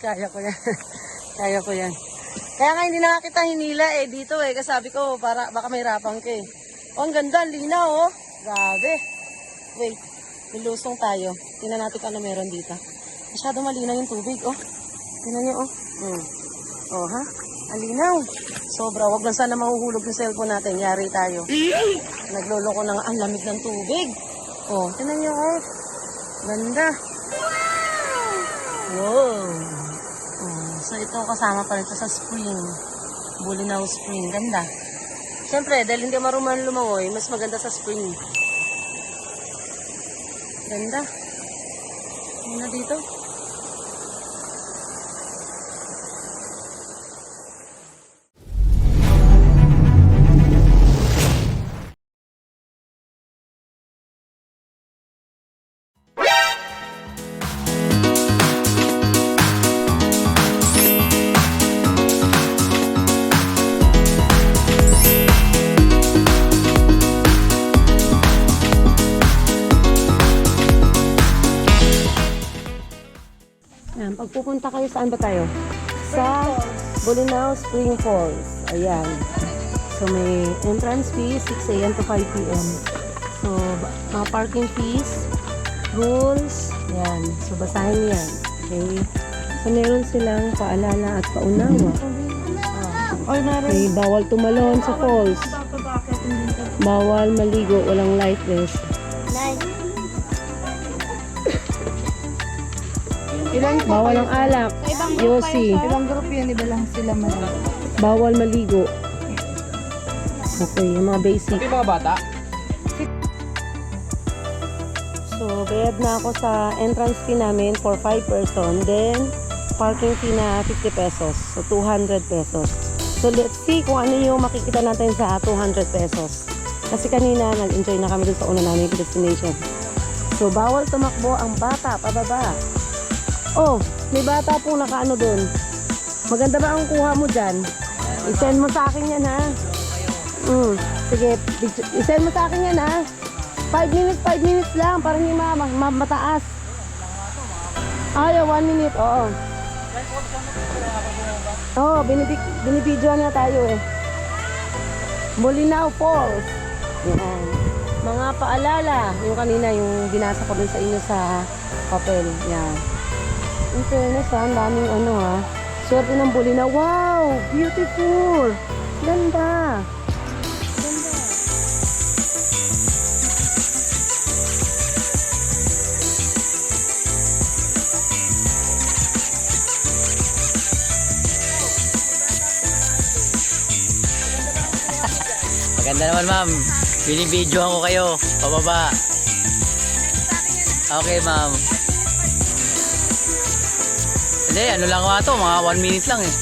Kaya ko yan. Kaya ko yan. Kaya nga hindi na kita hinila eh dito eh. Kasi sabi ko, para, baka may rapang ka eh. Oh, ang ganda, linaw oh. Grabe. Wait, nilusong tayo. Tingnan natin kung ano meron dito. Masyado malinaw yung tubig oh. Tingnan niyo oh. Hmm. Oh ha? Ang linaw. Sobra. Wag lang sana mahuhulog yung cellphone natin. Yari tayo. Nagloloko na nga ang lamig ng tubig. Oh, tingnan niyo oh. Ganda. Wow. Oh, so ito kasama pa rin ito sa spring. Bulinaw Spring. Ganda. Siyempre, dahil hindi maruman lumangoy, mas maganda sa spring. Ganda. Ano dito? Pupunta kayo, saan ba tayo? Sa Bolinao Spring Falls. Ayan. So, may entrance fee, 6 a.m. to 5 p.m. So, mga parking fees, rules, ayan. So, basahin niyo yan. Okay? So, meron silang paalala at paunawa. Okay, bawal tumalon sa falls. Bawal maligo, walang life vest. Ilang Bawal ang alak, yosi. Ibang group yun, iba lang sila mali. Bawal maligo. Okay, yung mga basic. Yung mga bata? So, bayad na ako sa entrance fee namin for 5 person. Then, parking fee na 50 pesos. So, 200 pesos. So, let's see kung ano yung makikita natin sa 200 pesos. Kasi kanina, nag-enjoy na kami dun sa una namin destination. So, bawal tumakbo ang bata pababa. Oh, may bata po nakaano dun. Maganda ba ang kuha mo dyan? I-send mo sa akin yan, ha? Mm, sige, i-send mo sa akin yan, ha? 5 minutes, 5 minutes lang para hindi ma, ma, ma- mataas. Ayaw, 1 minute, oo. Oo, oh, binibig, binibidyoan na tayo eh. Bolinao Falls. Yan. Mga paalala, yung kanina, yung binasa ko dun sa inyo sa papel. Yan. In fairness ha, ang daming ano ha. Swerte ng Bolinao. Wow! Beautiful! Ganda! Ganda. Maganda naman ma'am. Binibidyohan ko kayo. Pababa. Okay ma'am. Hindi, ano lang nga to. Mga 1 minute lang eh.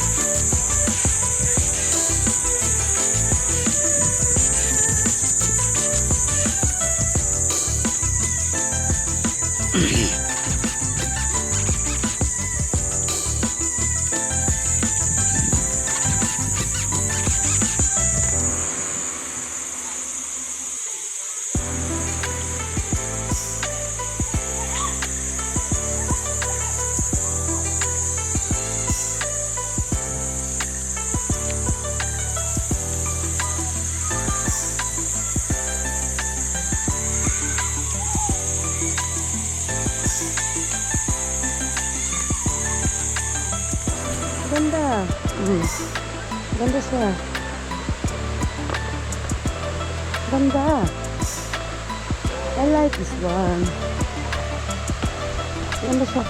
Ganda. Mm. Ganda siya. Ganda. I like this one. Ganda siya.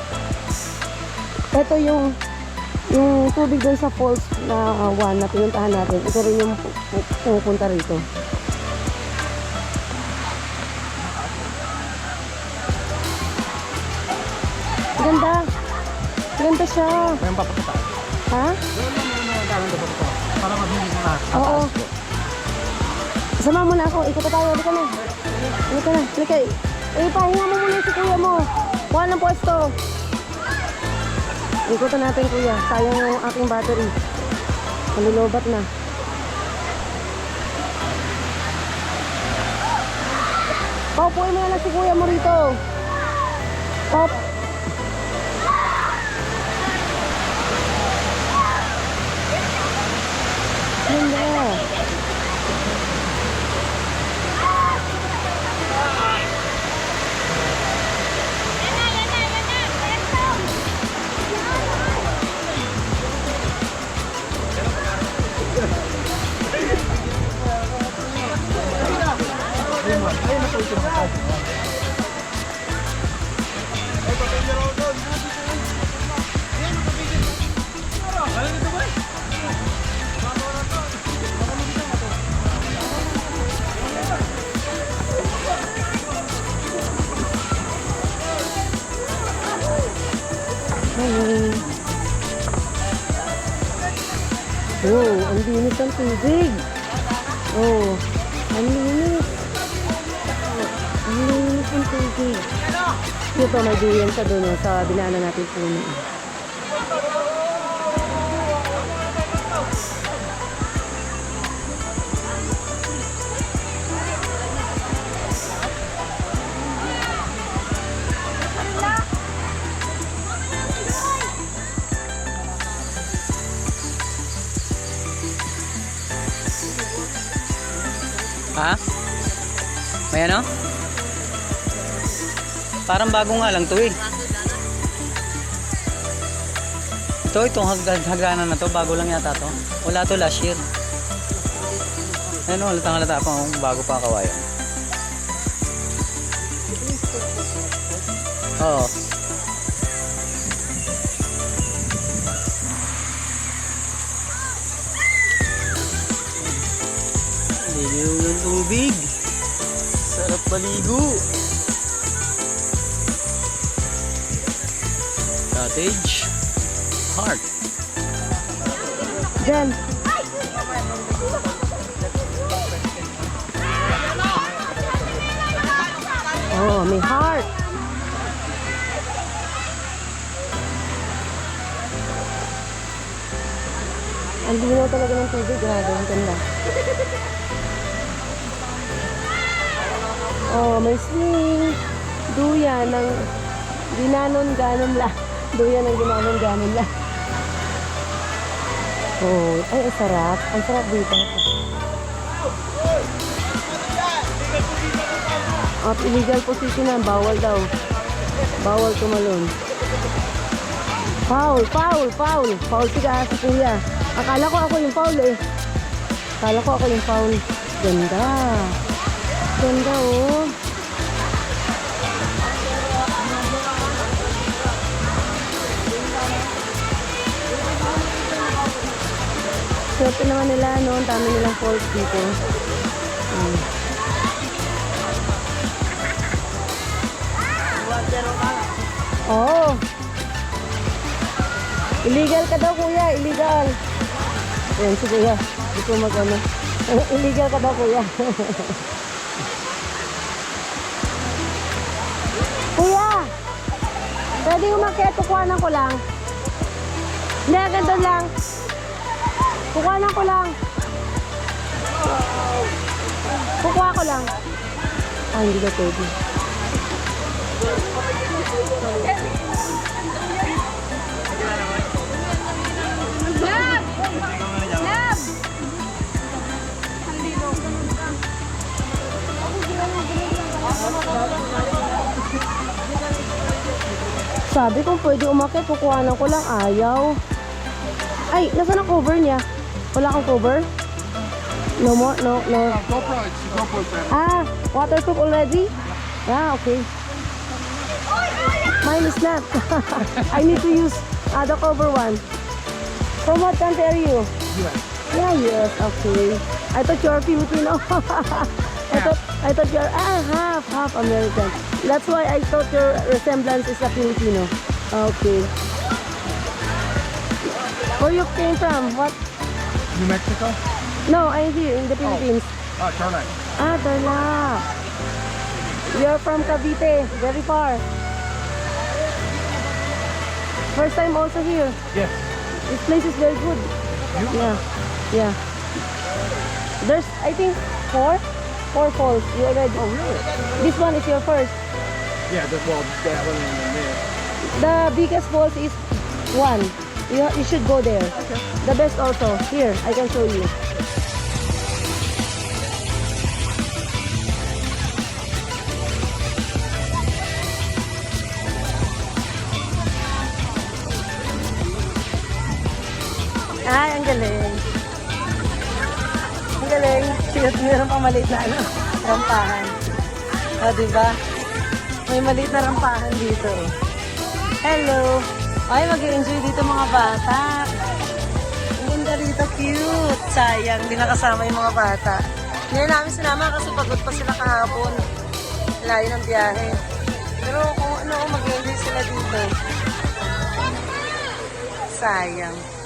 Ito yung yung tubig doon sa falls na uh, one na pinuntahan natin. Ito rin yung pu- pu- pumupunta rito. Ganda. Ganda siya. Mayroon papakita. Ha? Para mabilis na. Oo. Sama mo na ako. Ikot na tayo. Halika na. Halika na. Halika. Eh, pahinga mo muna si kuya mo. Kuha ng pwesto. Ikot na natin kuya. Sayang yung aking battery. Malulobat na. Paupuin mo na lang si kuya mo rito. Pop. Ganda. Ay, nakausin mo. Oh, ang linis ng tubig. Oh, ang linis. Ang linis ng tubig. Ito, may duyan sa doon, sa binana natin puno. May ano? Parang bago nga lang to eh. Ito, itong hag hagdanan na to, bago lang yata to. Wala to last year. Ano, halatang halata pa kung bago pa kawayan. Oo. Liliw ng tubig. Sarap maligo. Cottage. Heart. Diyan. Oh, may heart. Ang linaw talaga ng tubig, grabe, ang ganda. May swing. Duyan ng ginanon-ganon lang. Duyan ng ginanon-ganon lang. Oh, ay, ang sarap. Ang sarap dito. At illegal position na, bawal daw. Bawal tumalon. Foul, foul, foul. Foul si si kuya. Akala ko ako yung foul eh. Akala ko ako yung foul. Ganda. Ganda oh. Swerte naman nila, no? Ang dami nilang falls dito. Mm. Oo. Oh. Illegal ka daw, kuya. Illegal. Ayan, si kuya. Hindi ko mag-ano. Illegal ka daw, kuya. kuya! Pwede umakyat, kukuhanan ko lang. Hindi, ganito lang. Kukuhanan ko lang. Kukuha ko lang. Ah, hindi na pwede. Sabi kung pwede umakit, kukuhanan ko lang. Ayaw. Ay, nasa ang cover niya? Wala kang cover? No more? No, no. GoPro, it's GoPro. Ah, waterproof already? Ah, okay. Mine is not. I need to use uh, the cover one. From what country are you? US. Yeah, yes, okay. I thought you are Filipino. I thought I thought you're ah half half American. That's why I thought your resemblance is a Filipino. Okay. Where you came from? What? New Mexico? No, I'm here in the Philippines. Oh, Charlotte. Ah, Tarlac. You're from Cavite, very far. First time also here. Yes. This place is very good. Yeah, yeah. There's, I think, four, four falls. You already. Oh, really? This one is your first. Yeah, the, well, that one and then The biggest falls is one. You, you should go there. The best also. Here, I can show you. Ay, ang galing. Ang galing. Siyot meron pang maliit na ano, rampahan. O, diba? May maliit na rampahan dito. Hello! Ay, mag enjoy dito mga bata. Ang ganda rito, cute. Sayang, hindi nakasama yung mga bata. Hindi na namin sinama kasi pagod pa sila kahapon. Layo ng biyahe. Pero kung ano, mag enjoy sila dito. sayang.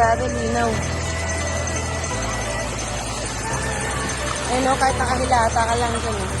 Grabe linaw. Eh no, kahit nakahilata ka lang dyan eh.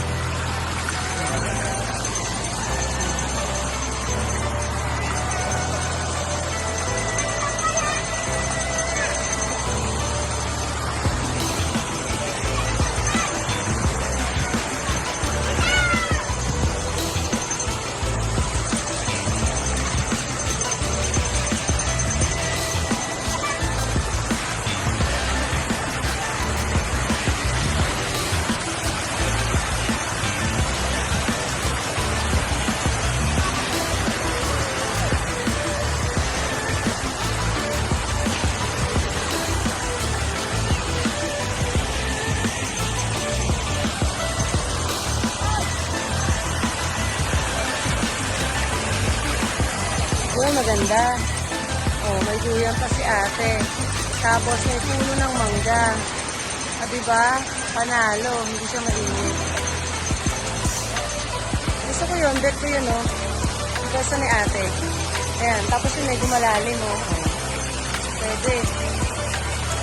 Ate. Tapos may puno ng mangga. Ah, diba? Panalo. Hindi siya mainit. Gusto ko yun. Bet ko yun, oh. Gusto ni ate. Ayan. Tapos yung medyo malalim, oh. Pwede.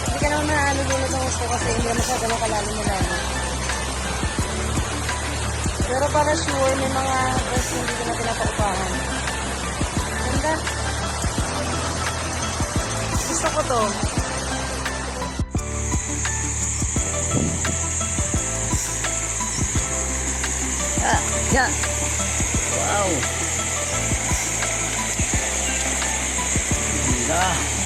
Hindi ka naman naanulunod ng gusto kasi hindi siya ganun kalalim na lalim. Pero para sure, may mga dress na hindi ko na pinapaupahan. Ganda. Gusto ko to. Ah, yan. Wow. Ganda.